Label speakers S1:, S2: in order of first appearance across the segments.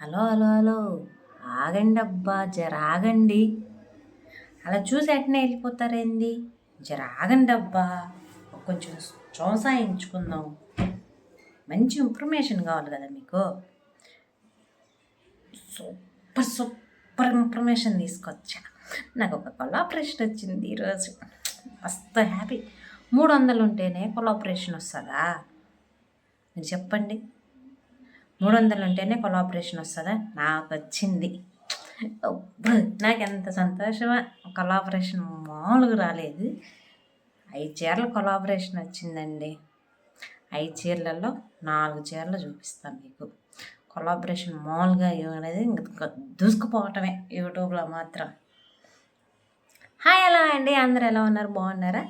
S1: Hello hello hello. ఆగండి అబ్బా జర ఆగండి అలా చూసి అట్నే వెళ్ళిపోతారేంది? జర ఆగండి అబ్బా కొంచెం చోసాయించుకుందాం మంచి ఇన్ఫర్మేషన్ కావాలి కదా మీకు. సూపర్ సూపర్ ఇన్ఫర్మేషన్ తీసుకొచ్చా. నాకు ఒక కొలాపరేషన్ వచ్చింది ఈరోజు. మస్తు హ్యాపీ మూడు వందలు ఉంటేనే కొలాపరేషన్ వస్తుందా? మీరు చెప్పండి. మూడు వందలు ఉంటేనే కొలాబరేషన్ వస్తుందా? నాకు వచ్చింది నాకు ఎంత సంతోషమా? కొలాబరేషన్ మామూలుగా రాలేదు. ఐదు చీరల కొలాబరేషన్ వచ్చిందండి. ఐదు చీరలలో నాలుగు చీరలు చూపిస్తాను మీకు. కొలాబరేషన్ మామూలుగా ఇవ్వనేది ఇంకా దూసుకుపోవటమే యూట్యూబ్లో మాత్రం. హాయ్ ఎలా అండి. అందరు ఎలా ఉన్నారు? బాగున్నారా?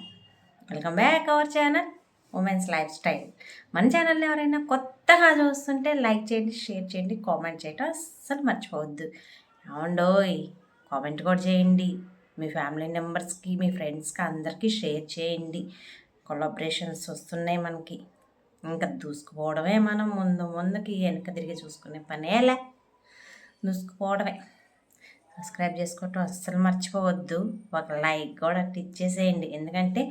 S1: Welcome back our channel. Women's lifestyle. మన ఛానల్లో ఎవరైనా కొత్తగా చూస్తుంటే లైక్ చేయండి షేర్ చేయండి కామెంట్ చేయటం అస్సలు మర్చిపోవద్దు. అవునండోయ్ కామెంట్ కూడా చేయండి. మీ ఫ్యామిలీ మెంబర్స్కి మీ ఫ్రెండ్స్కి అందరికీ షేర్ చేయండి. కొలాబరేషన్స్ వస్తున్నాయి మనకి. ఇంకా దూసుకుపోవడమే మనం ముందు ముందుకి వెనక తిరిగి చూసుకునే పనేలే దూసుకుపోవడమే. సబ్స్క్రైబ్ చేసుకోవటం అస్సలు మర్చిపోవద్దు. ఒక లైక్ కూడా ఇచ్చేసేయండి. ఎందుకంటే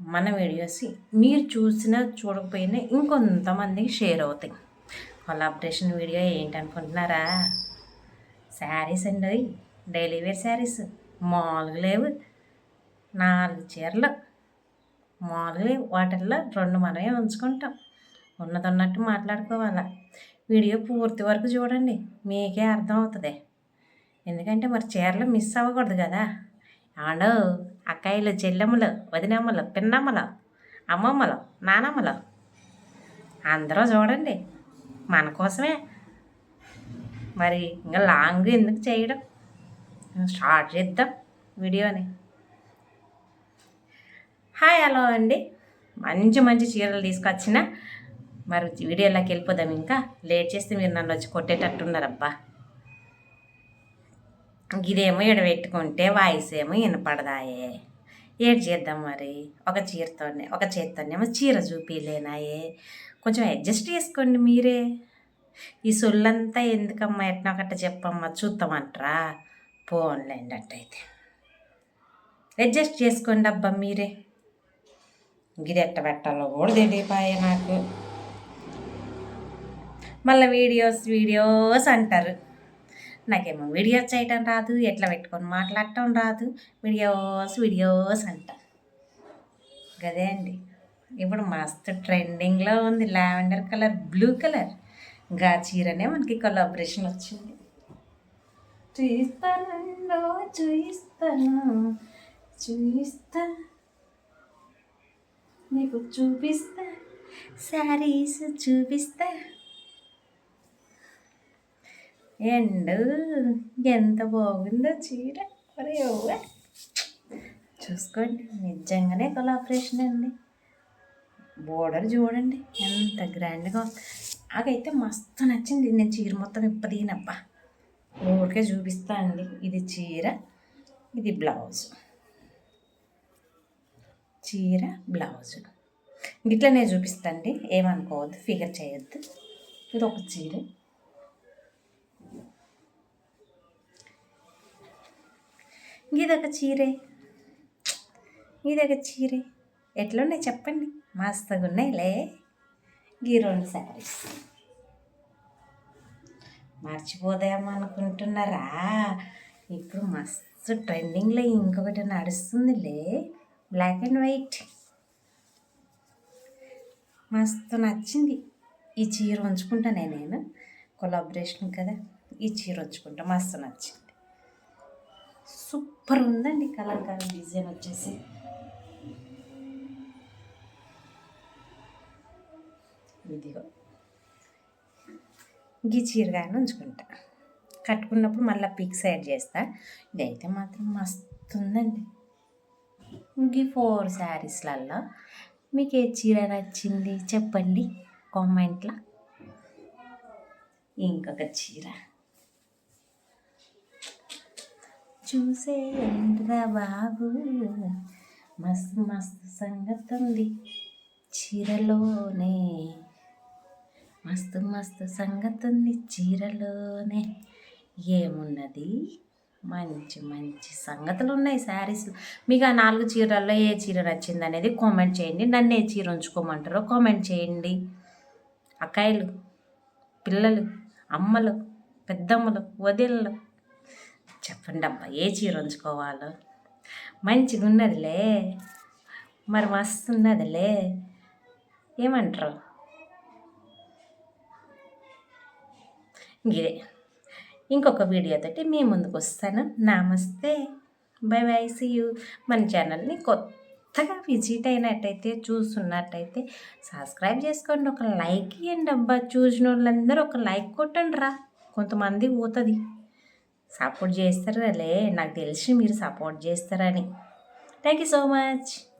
S1: మన వీడియోస్ మీరు చూసినా చూడకపోయినా ఇంకొంతమందికి షేర్ అవుతాయి. Collaboration video ఏంటనుకుంటున్నారా? శారీస్ అండి అవి. Daily wear saris. మామూలుగా లేవు. నాలుగు చీరలు. మామూలుగా లేవు. వాటిల్లో రెండు మనమే ఉంచుకుంటాం. ఉన్నది ఉన్నట్టు మాట్లాడుకోవాలా. వీడియో పూర్తి వరకు చూడండి. మీకే అర్థం అవుతుంది ఎందుకంటే మరి చీరలు మిస్ అవ్వకూడదు కదా. ఆడో అక్కయ్యలు చెల్లెమ్మలు వదినమ్మలు పిన్నమ్మలు అమ్మమ్మలు నానమ్మలు. అందరూ చూడండి మన కోసమే. మరి ఇంకా లాంగ్ ఎందుకు చేయడం? స్టార్ట్ చేద్దాం వీడియోని. హాయ్ హలో అండి. మంచి మంచి చీరలు తీసుకొచ్చిన. మరి వీడియోలోకి వెళ్ళిపోదాం ఇంకా. లేట్ చేస్తే మీరు నన్ను వచ్చి కొట్టేటట్టున్నారబ్బా ఇదేమో ఎడబెట్టుకుంటే వాయిస్ ఏమో వినపడదాయే ఏడు చేద్దాం మరి? ఒక చీరతోనే ఒక చేత్తోనేమో చీర చూపిలేనాయే. కొంచెం అడ్జస్ట్ చేసుకోండి మీరే. ఈ సొల్లంతా ఎందుకమ్మా ఎట్లా ఒకట చెప్పమ్మా చూద్దామంటారా. పోన్లేండి అట్టయితే. అడ్జస్ట్ చేసుకోండి అబ్బా మీరే. ఇది ఎట్ట పెట్టాలో కూడా తెలియపాయే నాకు. మళ్ళీ వీడియోస్ వీడియోస్ అంటారు. నాకేమో వీడియోస్ చేయటం రాదు ఎట్లా పెట్టుకొని మాట్లాడటం రాదు వీడియోస్ వీడియోస్ అంట. గదే అండి. ఇప్పుడు మస్తు ట్రెండింగ్లో ఉంది లావెండర్ కలర్ బ్లూ కలర్. గా చీరనే మనకి కొలాబరేషన్ వచ్చింది. చూస్తానండో చూయిస్తాను? చూయిస్తా. నీకు చూపిస్తా. శారీస్ చూపిస్తా. ఎండ ఎంత బాగుందో చీర మరి ఓవ్వ. చూసుకోండి నిజంగానే కొలాపరేషన్ అండి బోర్డర్ చూడండి ఎంత గ్రాండ్గా ఉంది నాకైతే మస్తు నచ్చింది నేను చీర మొత్తం ఇప్పదీనబ్బా ఊరికే చూపిస్తా అండి ఇది చీర ఇది బ్లౌజ్ చీర బ్లౌజ్ ఇట్లనే చూపిస్తా అండి ఏమనుకోవద్దు ఫిగర్ చేయొద్దు ఇది ఒక చీర ఇదొక చీరే. ఇదొక చీరే. ఎట్లున్నాయి చెప్పండి. మస్తుగా ఉన్నాయిలే ఈ రెండు శారీస్. మర్చిపోదేమో అనుకుంటున్నారా? ఇప్పుడు మస్తు ట్రెండింగ్లో ఇంకొకటి నడుస్తుందిలే. Black and white. మస్తు నచ్చింది. ఈ చీర ఉంచుకుంటానే నేను. కొలాబరేషన్ కదా. ఈ చీర ఉంచుకుంటా. మస్తు నచ్చింది. సూపర్ ఉందండి కలంకారీ డిజైన్ వచ్చేసి. ఇదిగో. ఈ చీరగానే ఉంచుకుంటా. కట్టుకున్నప్పుడు మళ్ళీ పిక్స్ యాడ్ చేస్తా. ఇదైతే మాత్రం మస్తు ఉందండి. ఈ ఫోర్ శారీస్లల్లో మీకు ఏ చీర నచ్చింది చెప్పండి కామెంట్లో. ఇంకొక చీర. చూసే బాబు. మస్తు మస్తు సంగతి ఉంది చీరలోనే. మస్తు మస్తు సంగతి ఉంది చీరలోనే. ఏమున్నది? మంచి మంచి సంగతులు ఉన్నాయి శారీస్. మీకు ఆ నాలుగు చీరల్లో ఏ చీర నచ్చింది అనేది కామెంట్ చేయండి. నన్ను ఏ చీర ఉంచుకోమంటారో కామెంట్ చేయండి. అక్కాయిలు పిల్లలు అమ్మలు పెద్దమ్మలు వదిళ్ళు చెప్పండి అబ్బా ఏ చీర ఉంచుకోవాలో? మంచిగా ఉన్నదిలే మరి మస్తు ఉన్నదిలే ఏమంటారు? ఇదే ఇంకొక వీడియోతోటి మీ ముందుకు వస్తాను. నమస్తే. Bye bye see you. మన ఛానల్ని కొత్తగా విజిట్ అయినట్టయితే చూస్తున్నట్టయితే సబ్స్క్రైబ్ చేసుకోండి. ఒక లైక్ ఇవ్వండి అబ్బా. చూసిన వాళ్ళందరూ ఒక లైక్ కొట్టండి రా కొంతమంది పోతుంది. సపోర్ట్ చేస్తారులే. నాకు తెలిసి మీరు సపోర్ట్ చేస్తారని. Thank you so much